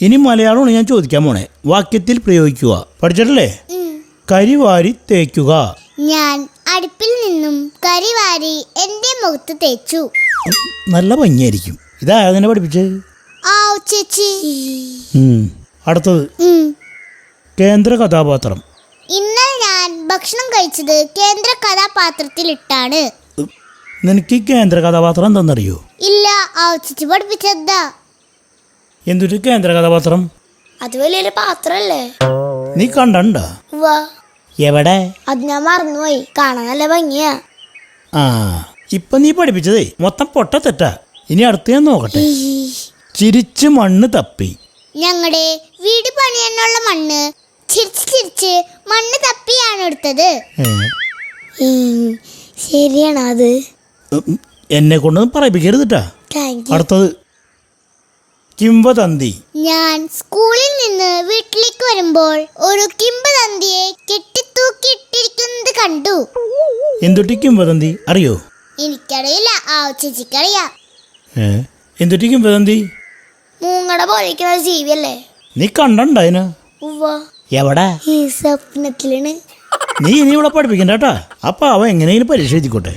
ഇനി മലയാളമാണ് ഞാൻ ചോദിക്കാൻ പോണേ. വാക്യത്തിൽ പ്രയോഗിക്കുക. പഠിച്ചിട്ടില്ലേ. കരിവാരി തേക്കുക. ഞാൻ അടുപ്പിൽ നിന്നും കരിവാരി എന്റെ മുഖത്ത് തേച്ചു. നല്ല ഭംഗിയായിരിക്കും. ഇതാ അതിനെ പഠിപ്പിച്ചത് ചേച്ചി. അടുത്തത്. കേന്ദ്ര കഥാപാത്രം. ഇന്നലെ ഞാൻ ഭക്ഷണം കഴിച്ചത് കേന്ദ്ര കഥാപാത്രത്തിലിട്ടാണ്. ഇട്ടാണ് നിനക്ക് കേന്ദ്ര കഥാപാത്രം എന്താണെന്നറിയോ? ഇല്ല ആ ചേച്ചി പഠിപ്പിച്ചതാ എന്തൊരു കേന്ദ്ര കഥാപാത്രം? അത് വലിയൊരു പാത്രല്ലേ? നീ കണ്ടണ്ട? എവിടെ? അത് ഞാൻ മറന്നുപോയി. കാണാൻ നല്ല ഭംഗിയാ. ആ ഇപ്പൊ നീ പഠിപ്പിച്ചതേ. മൊത്തം പൊട്ടത്തെറ്റ ഇനി അടുത്ത് ഞാൻ നോക്കട്ടെ. ചിരിച്ച് മണ്ണ് തപ്പി. ഞങ്ങളുടെ വീട് പണിയാനുള്ള മണ്ണ്. ചിരിച്ച് ചിരിച്ച് മണ്ണ് തപ്പിയാണ് എടുത്തത്. ശരിയാണ് അത്? എന്നെ കൊണ്ടൊന്നും പറയിപ്പിക്കരുതിട്ടാ താങ്ക് അടുത്തത് കിംവദന്തി. ഞാൻ സ്കൂളിൽ നിന്ന് വീട്ടിലേക്ക് വരുമ്പോൾ ഒരു കിംവദന്തിയെ കെട്ടിത്തൂക്കിയിട്ടിരിക്കുന്നത് കണ്ടു. എന്തുട്ടി കിംവദന്തി? അറിയോ? എനിക്കറിയില്ല. ആ ചേച്ചിക്കറിയാം. ഏ? എന്തുട്ടി കിംവദന്തി? മൂങ്ങട പോലിരിക്കുന്ന ഒരു ജീവിയല്ലേ? നീ കണ്ടണ്ടായിന് എവിടെ? ഈ സ്വപ്നത്തിലാണ്. നീ ഇനി ഇവിടെ പഠിപ്പിക്കണ്ട കേട്ടാ. അപ്പൊ അവ എങ്ങനെയും പരീക്ഷ എഴുതിക്കോട്ടെ.